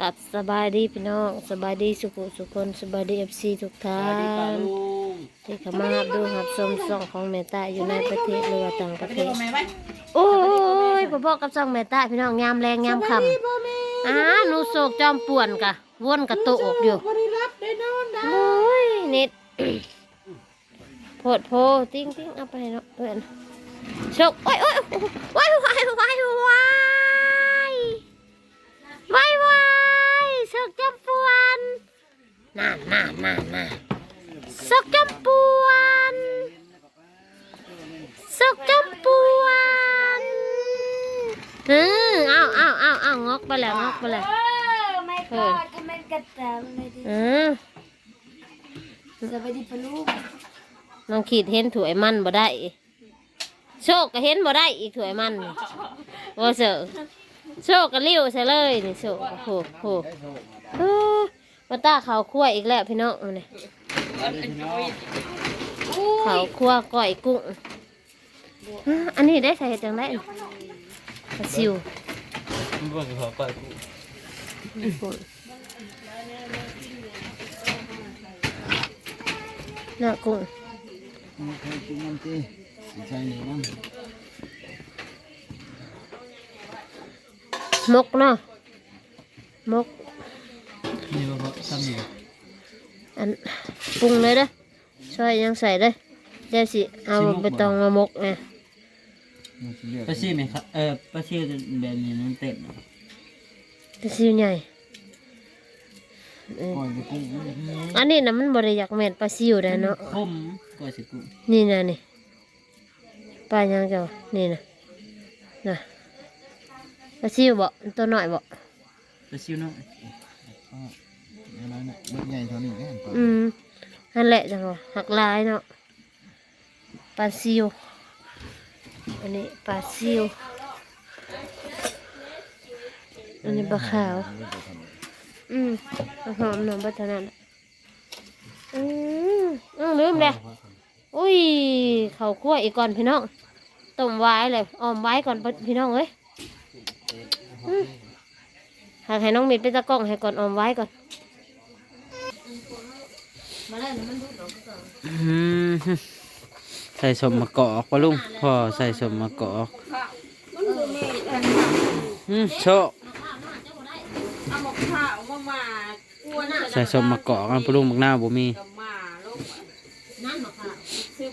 กับสบายดีพี่น้องสบายดีสุขุสุขคนสบายดีเอฟซีทุกท่าสวัสดีป้านลุงที่เข้ามารับดูรับชมส่องของเมตตาอยู่ในประเทศหรือว่าต่างประเทศทำไมไว้โอ้ยพ่อพ่อกับส่องเมตตาพี่น้องยามแรงยามค่ำอ้าหนูโศกจอมป่วนกะวนกระโตกอยู่พอได้รับได้นอนได้โอ้ยนิดโพดโพติ้งติ้งเอาไปเนาะเพื่อนโชกโอ้ยโอ้ยโอ้ยว้ายว้าย น่าน่าน่าน่าโชกจอมป่วนโชกจอมป่วนเออเอาเอาเอาเอางอกไปแล้วงอกไปแล้วโอ้ไม่พอจะมันกระตำเลยดิเออจะไปดิปลูกน้องขีดเห็นถวยมันบ่ได้ โชคก็เห็นบ่ได้อีกถวยมันนี่ว่าเสือโชคก็เลี้ยวใส่เลยนี่โชคโอ้โหโหโอ้ มาตาเขาคั่วอีกแล้วพี่น้องเนี่ยเขาคั่วก้อยกุ้งอันนี้ได้ใส่เฮ็ดจังได้ปลาซิวมันบอกขอปล่อยกูเนื้อกุ้งมันเคยกินมันตีใช่นี่มันมกเนาะมก ว่าเขาทำอยู่อันปรุงเลยเด้อช่วยยังใส่เลยเดี๋ยวสิเอาใบตองมามกเนี่ยป้าซี่ไหมครับเออป้าซี่แบบนี้มันเต็มจะซิวใหญ่เออก่อยไปกุ้งอันนี้นะมันบริยากแม่นปลาซิวได้เนาะคมก่อยสิกุ้งนี่นะนี่ปลายังเจ้านี่นะนะปลาซิวบ่ตัวน้อยบ่ป้าซี่น้อย อะไรเนี่ยเบิดใหญ่เท่านี้แน่นอนอืมนั่นแหละจังหวะหักลายเนาะปลาซิวอันนี้ปลาซิวอันนี้ปลาขาว อืมหอมหนอมบัตรนั้นอืมอืมลืมเลยอุ้ยเขาคั่วอีกก่อนพี่น้องต้มไว้เลยออมไว้ก่อนพี่น้องเอ้ยอืมหากให้น้องมิดไปตะกล้องให้ก่อนออมไว้ก่อนมาเลยมันดูดอกก่อน อืม ใส่สมมะกอกปะลุงพ่อใส่สมมะกอกอืมโชคเอาหมกข้าวมามากวน่ะใส่สมมะกอกอันปะลุงมักหน้าวบ่มี กับหมาลูกนั่นมาค่ะซึม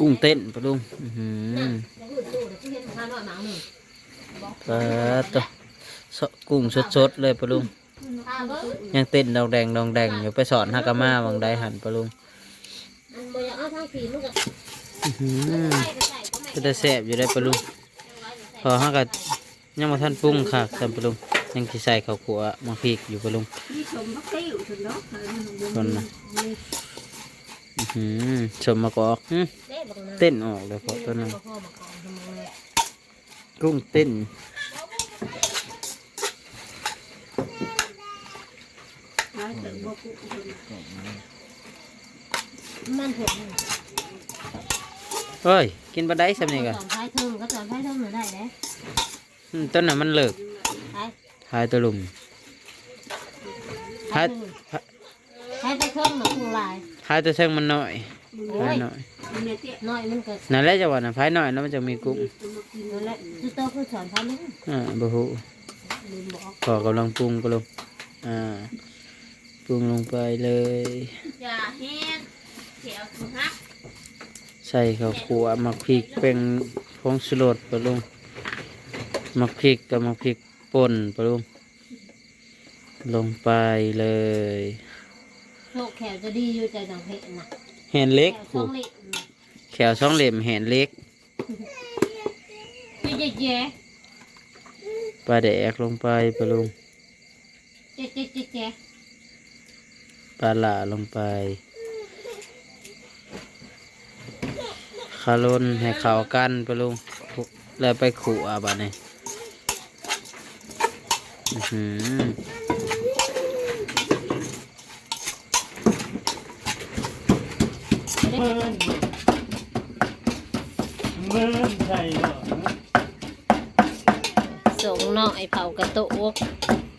กุ้งเต้นปะลุงอื้อหือจะพูดสู้เดี๋ยวพี่เห็นมาหน่อยหนังหนึ่งปลาตัวสกุ้งสดๆเลยปะลุงตาเบิ้งยังเต้นดองแดงดองแดงอยู่ไปสอนฮากามาวังใดหันปะลุง เอาทางผีมันก็อื้อหือใส่ก็ใส่ก็ไม่ก็ได้แซ่บอยู่ได้ปะลุงพอฮากัยังมาท่านปรุงค่ะท่านปะลุงยังสิใส่ข้าวขัวมาพริกอยู่ปะลุงชมพักติ้วถึงเนาะคนนะอือหือชมมากอกเต้นออกเลยพอตัวนั้นกุ้งเต้น มันเผ็ดเฮ้ย กินบะได้สำนี่กะสอนท้ายเทิงก็สอนท้ายเทิงหนูได้เด้อืมต้นน่ะมันเลิกท้ายหายตัวลุมท้าหายยเทิงท้ายไปเทิงหนูคงลายหายตัวเชิงมันน้อยโอ้หายยน้อยน้อยมันเกิดนั่นแหละจังหวะน่ะหายน้อยแล้วมันจะมีกุ้งนั่นแหละจุดโตคือสอนท้ายนึงอ่าบ่ฮู้ลืมบอกพอกำลังปรุงปะลุงอ่าปรุงลงไปเลยอย่าแห้งเขียวสุฮัก ใส่ข้าวขัวหมักพริกเป็นผงชูรสปะลุงหมักพริกกับหมักพริกป่นปะลุงลงไปเลยโชคแขวจะดีอยู่ใจดังเพชรนะแหนเล็กแขวช่ผูองเล็กแขวช่องเหลี่ยมแหนเล็กเจ๊เจ๊ปลาแดกลงไปปะลุงเจ๊เจ๊เจ๊เจ๊ปลาหล่าลงไป คารุนให้เขากันไปลุงแล้วไปขู่อาบะนี่เบิ้ลเบิ้ลใช่ส่งหน่อยเผากระตุก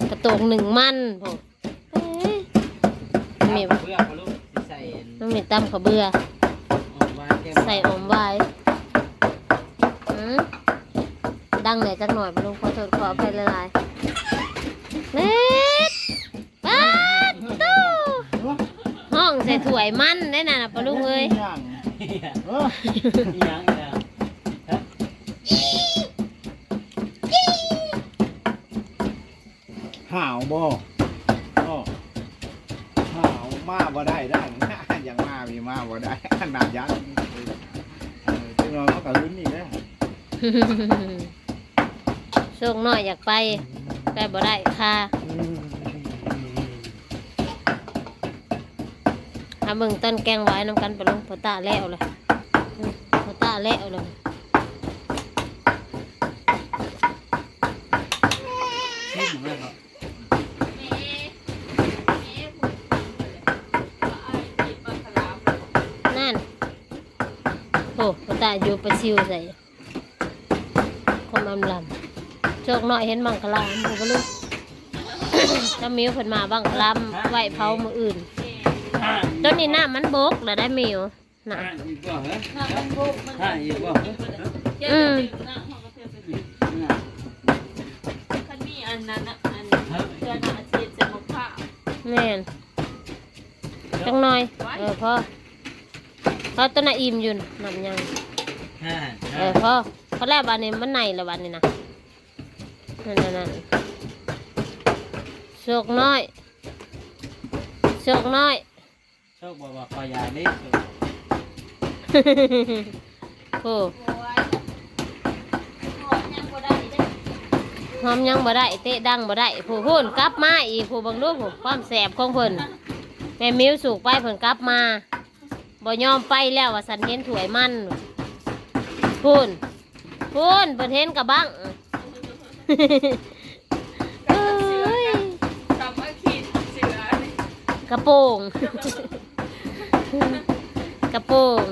กระโตงหนึ่งมันโอ้เอ้ยมีเพื่อปลาลูกสิใส่ต้องมีตั้มข้าเบื่อ ใส่อมไว้อืมดังหน่อยจักหน่อยปะลุงขอโทษขออภัยละลายๆเล็ดป้าดตู้ห้องใส่ถ้วยมันได้น่ะปะลุงเอ้ยย่างเอออีหยังอีกแล้วฮะห่าวบ่อ้อห่าวมาบ่ได้ได้ยังมามีมาบ่ได้ขนาดยักษ์ นอนเขาก็ลุ้นอีกแล้วส่งน้อยอยากไปไปบ่ได้ค่ะถ้าเบิ่งต้นแกงไว้น้ำกันไปลงพอตาแล้วเลยพอตาแล้วเลย ชิมแล้วครับ นั่นโอ้พอตาอยู่ประชิวใส่คมอำลำโชคน้อยเห็นบังคลามผมก็รู้ถ้ามิวเพิ่นมาบังคลามไหวเผามืออื่นต้นนี้น้ำมันบกแล้วได้มิวน่ะอ่าอีกบ่เหรอถ้ามันบุกมันอ่าอีกบ่เหรอเจ้าจะดึงนะเขาก็เทไปดึงน่ะคันมีอันนั้นนะอันเพื่อนอาชีพจะมาผ้าแม่นจังหน่อย เออพ่อพ่อต้นน่ะอิ่มอยู่น่ะน้ำยังอ่า เออพ่อพอแล้วบานนี้มันในแล้วบานนี้นะนั่นนั่นนั่นโชคน้อยโชคน้อยโชคบอกว่าขอยาเล็กโอ้โอ้ยหอมยังบ่ได้เด้หอมยังบ่ได้เตะดังบ่ได้ผู้พูนกลับมาอีกผู้เบังรูปผู้ความแสบของเพิ่นแม่มิวสูกไปเพิ่นกลับมาบ่ยอมไปแล้วว่าสันเห็นถวยมัน พูนพูนเพิ่นเห็นกระบังเอ้ยกำมาขีดเสือนี่กระโปรงกระโปรง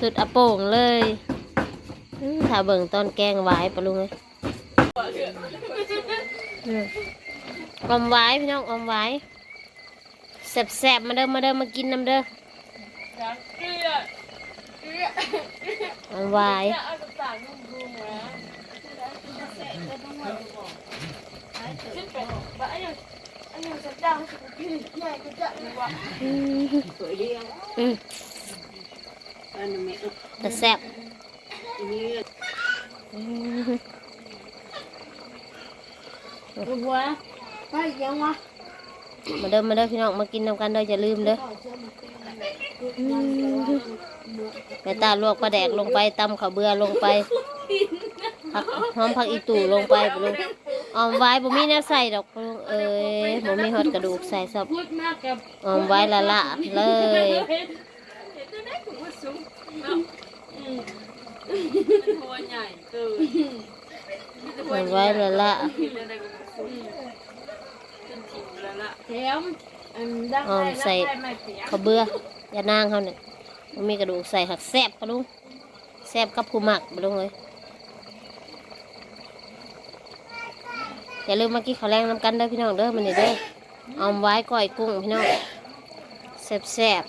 สุดอะโป่งเลยอื้อถ้าเบิ่งตอนแกงหวายปะลุงเลยอืมอมหวายพี่น้องอมหวายแสบๆมาเด้อมาเด้อมากินน้ำเด้อ จักเกลือเกลืออมหวายเกลือเอาต่างๆนุ่มดูนะขึ้นไปบ้าอันนี้อันนี้จะจ้างให้กูกินใหญ่ก็จะดีกว่าอืมอืมแต่แสบอืมหัวไปยังวะมาเด้อมาเด้อพี่น้องมากินน้ำกันเด้ออย่าลืมเด้ออืม แม่ตาลวกปลาแดกลงไปตำข้าวเบื่อลงไปผักหอมผักอีตู่ลงไปปะลุงออมไว้บ่มีแนวใส่ดอกปะลุงเอ้ยบ่มีฮอดกระดูกใส่ซับพูดมากกับออมไว้ละละเลยเห็นจะได้กูว่าสูงเนาะอืมหัวใหญ่เกินออมไว้ละละกินอะไรกูว่าสูงจนถิ่มแล้วล่ะแถมอันดังออมใส่ไม่เปียกข้าวเบื่ออ ย่านางเขาเนี่ยบ่มีกระดูกใส่หักแซ่บปะลุงแซ่บกับผู้หมักปะลุงเอ้ยอย่าลืมมากินข้าวแรงน้ำกันเด้อพี่น้องเด้อมันนี่เด้อออมไว้ก้อยกุ้งพี่น้องแซ่บแซ่บ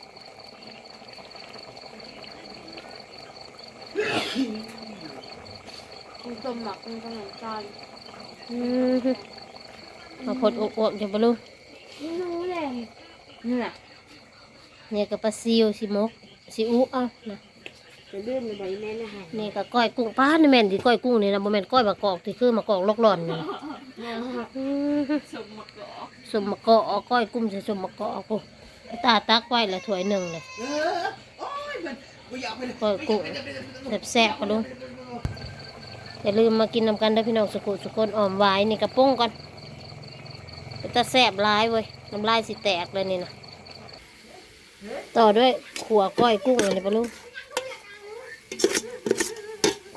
คุณต้มหมักคุณขนมจานๆอืมมาพดอวบๆจะปะลุงไม่รู้เลยนี่แหละ เนี่ยกับปลาซิวสิมกสิอุเอ้านะจะเลื่อนไปแม่นะฮะนี่ก็ก้อยกุ้งป้านี่แม่นที่ก้อยกุ้งนี่นะบ่แม่นก้อยมะกอกที่คือมะกอกลอกหล่อนนี่อืมสมมะกอกสมมะกอกเอาก้อยกุ้งใส่สมมะกอกกูตาตักไว้ละถ้วยหนึ่งเลยก้อยกุ้งแซ่บๆปะลุงอย่าลืมมากินนำกันเด้อพี่น้องสุกุสุคนออมไว้นี่กระปุ้งก่อนเป็นตาแซ่บร้ายเว้ยน้ำลายสิแตกเลยนี่นะ ต่อด้วยขัวก้อยกุ้งเลยปะลุง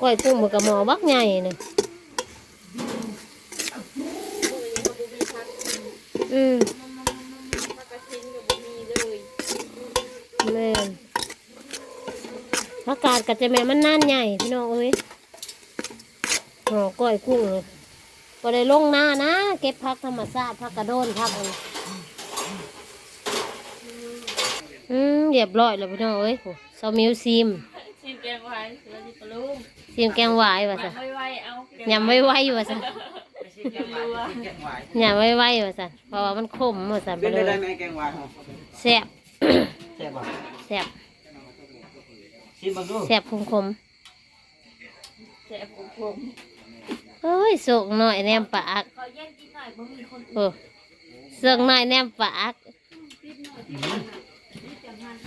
ก้อยกุ้งมันกระหมอบักใหญ่เนี่ยอืมมากระทิ้งกับมีเลยแม่ผักกาดกับจะแม่มันน่านใหญ่พี่น้องเอ้ยห่อก้อยกุ้งเลยบ่ได้ลงหน้านะ เก็บพักธรรมชาติพักกระโดนพักอะไร อืมเรียบร้อยแล้วพี่น้องเอ้ยโหเซามิวซิมชิมแกงไว้แล้วจิปลาลุงซิมแกงหวายว่าซะไว้ไว้เอายำไว้ไว้ว่าซะแกงรัวยำไว้ไว้ว่าซะเพราะว่ามันขมว่าซะเป็นเลได้ยไหมแกงวายแซ่บแซ่บบ่แซ่บชิมบังดูแซ่บขมขมแซ่บผมผมๆเฮ้ยสุกหน่อยแนมปากขอแย่งกินหน่อยบ่มีคนโอ้สุกหน่อยแนมปากแ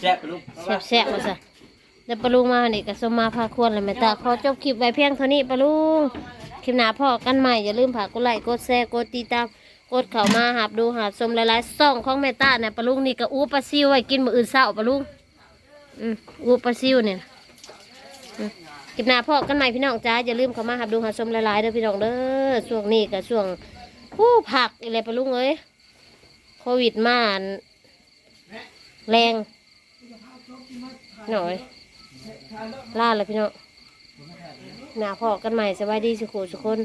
ซ่บลูกแซ่บแซ่บว่าซะเดี๋ยวปลาลุงมาเนี่ก็สมมาพาควรเลยแม่ตาขอจบคลิปไว้เพียงเท่านี้ปลาลุงคลิปหน้าพ่อกันใหม่อย่าลืมฝากกดไลค์กดแชร์กดติดตามกดเข้ามาหาบดูหาชมหลายๆซ่องของแม่ตาเนี่ยปลาลุงนี่ก็อู้ปลาซิวไว้กินมื้ออื่นเช้าปลาลุงอืมอู้ปลาซิวเนี่ยคลิปหน้าพ่อกันใหม่พี่น้องจ้าอย่าลืมเข้ามาหาดูหาชมหลายๆเด้อพี่น้องเด้อช่วงนี้ก็ช่วงผู้ผักอะไรปลาลุงเอ้ยโควิดมานแรง หน่อยลาแล้วพี่น้องหน้าพอกันใหม่สบายดีสุขุสุขคน